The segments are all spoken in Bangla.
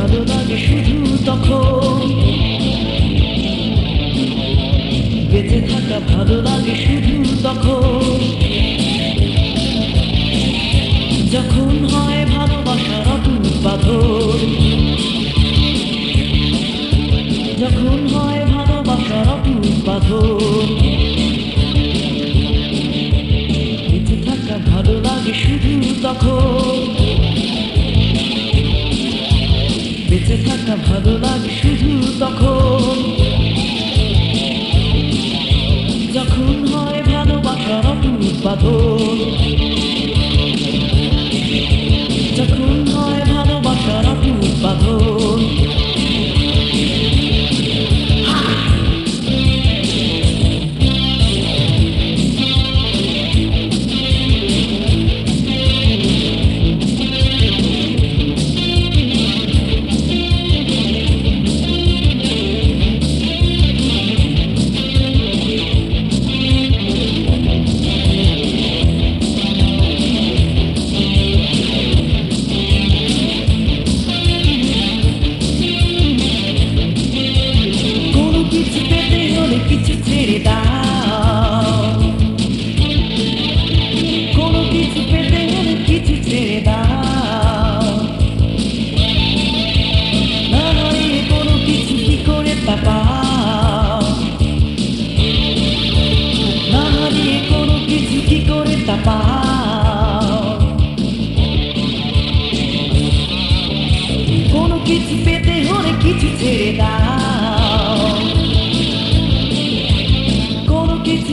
ভালো লাগে শুধু তখন। বেঁচে থাকা ভালো লাগে শুধু তখন। যখন হয় ভালোবাসার অটুট বাঁধন না ভালো লাগে শুধু তখন। যখন হয় ভালোবাসার অটুট বাঁধন একটা পা না হারিয়ে কোনো কিছু কি করে তা পাও? কোনো কিছু পেতে হলে কিছু ছেড়ে দাও। কোনো কিছু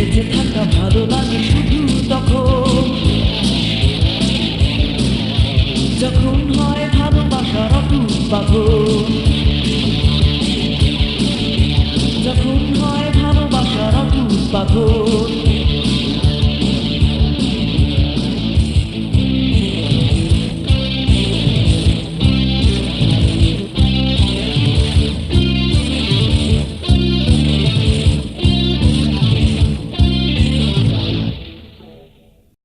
বেঁচে থাকা ভালো লাগে শুধু তখন। যখন হয় ভালোবাসা অটুট পাথর